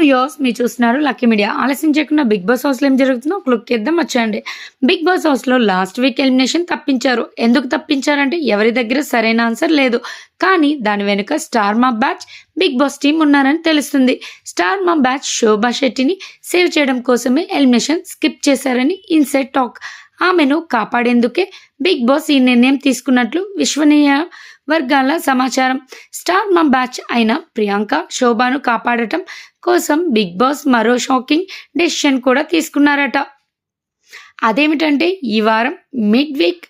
Views మీరు చూస్తున్నారు lucky media ఆలస్యం చేయకుండా బిగ్ బాస్ హౌస్లో ఏం జరుగుతుందో ఒక ఇద్దాం వచ్చేయండి. బిగ్ బాస్ హౌస్లో లాస్ట్ వీక్ ఎలిమినేషన్ తప్పించారు. ఎందుకు తప్పించారంటే ఎవరి దగ్గర సరైన ఆన్సర్ లేదు. కానీ దాని వెనుక స్టార్ మా బ్యాచ్ బిగ్ బాస్ టీం ఉన్నారని తెలుస్తుంది. స్టార్ మా బ్యాచ్ శోభా శెట్టిని సేవ్ చేయడం కోసమే ఎలిమినేషన్ స్కిప్ చేశారని ఇన్సైడ్ టాక్ ఆమెను కాపాడేందుకే బిగ్ బాస్ ఈ నిర్ణయం తీసుకున్నట్లు విశ్వనీయ వర్గాల సమాచారం. స్టార్ మా బ్యాచ్ అయిన ప్రియాంక శోభాను కాపాడటం కోసం బిగ్ బాస్ మరో షాకింగ్ డెసిషన్ కూడా తీసుకున్నారట. అదేమిటంటే ఈ వారం మిడ్ వీక్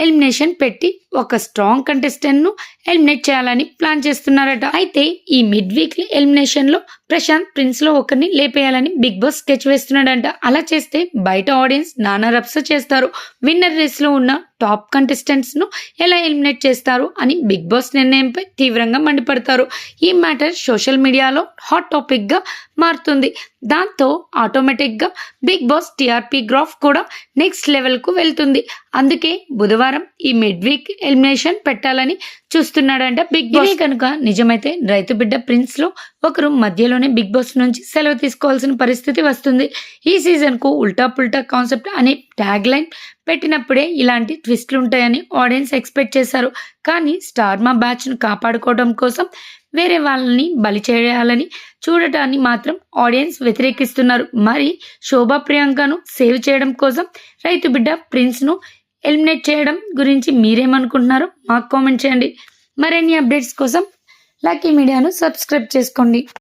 ఎలిమినేషన్ పెట్టి ఒక స్ట్రాంగ్ కంటెస్టెంట్ను ఎలిమినేట్ చేయాలని ప్లాన్ చేస్తున్నారట. అయితే ఈ మిడ్ వీక్లీ ఎలిమినేషన్లో ప్రశాంత్ ప్రిన్స్లో ఒకరిని లేపేయాలని బిగ్ బాస్ స్కెచ్ వేస్తున్నాడంట. అలా చేస్తే బయట ఆడియన్స్ నానా రప్స చేస్తారు. విన్నర్ రేస్లో ఉన్న టాప్ కంటెస్టెంట్స్ను ఎలా ఎలిమినేట్ చేస్తారు అని బిగ్ బాస్ నిర్ణయంపై తీవ్రంగా మండిపడతారు. ఈ మ్యాటర్ సోషల్ మీడియాలో హాట్ టాపిక్గా మారుతుంది. దాంతో ఆటోమేటిక్గా బిగ్ బాస్ టీఆర్పీ గ్రాఫ్ కూడా నెక్స్ట్ లెవెల్కు వెళ్తుంది. అందుకే బుధవారం ఈ మిడ్ వీక్ ఎలిమినేషన్ పెట్టాలని చూస్తున్నాడంట. బిగ్ బాస్ కనుక నిజమైతే రైతు బిడ్డ ప్రిన్స్లో ఒకరు మధ్యలోనే బిగ్ బాస్ నుంచి సెలవు తీసుకోవాల్సిన పరిస్థితి వస్తుంది. ఈ సీజన్కు ఉల్టా పుల్టా కాన్సెప్ట్ అనే ట్యాగ్ లైన్ పెట్టినప్పుడే ఇలాంటి ట్విస్ట్లు ఉంటాయని ఆడియన్స్ ఎక్స్పెక్ట్ చేశారు. కానీ స్టార్ మా బ్యాచ్ను కాపాడుకోవడం కోసం వేరే వాళ్ళని బలి చేయాలని చూడటాన్ని మాత్రం ఆడియన్స్ వ్యతిరేకిస్తున్నారు. మరి శోభా ప్రియాంకను సేవ్ చేయడం కోసం రైతు బిడ్డ ప్రిన్స్ను ఎలిమినేట్ చేయడం గురించి మీరేమనుకుంటున్నారో మాకు కామెంట్ చేయండి. మరిన్ని అప్డేట్స్ కోసం లక్కీ మీడియాను సబ్స్క్రైబ్ చేసుకోండి.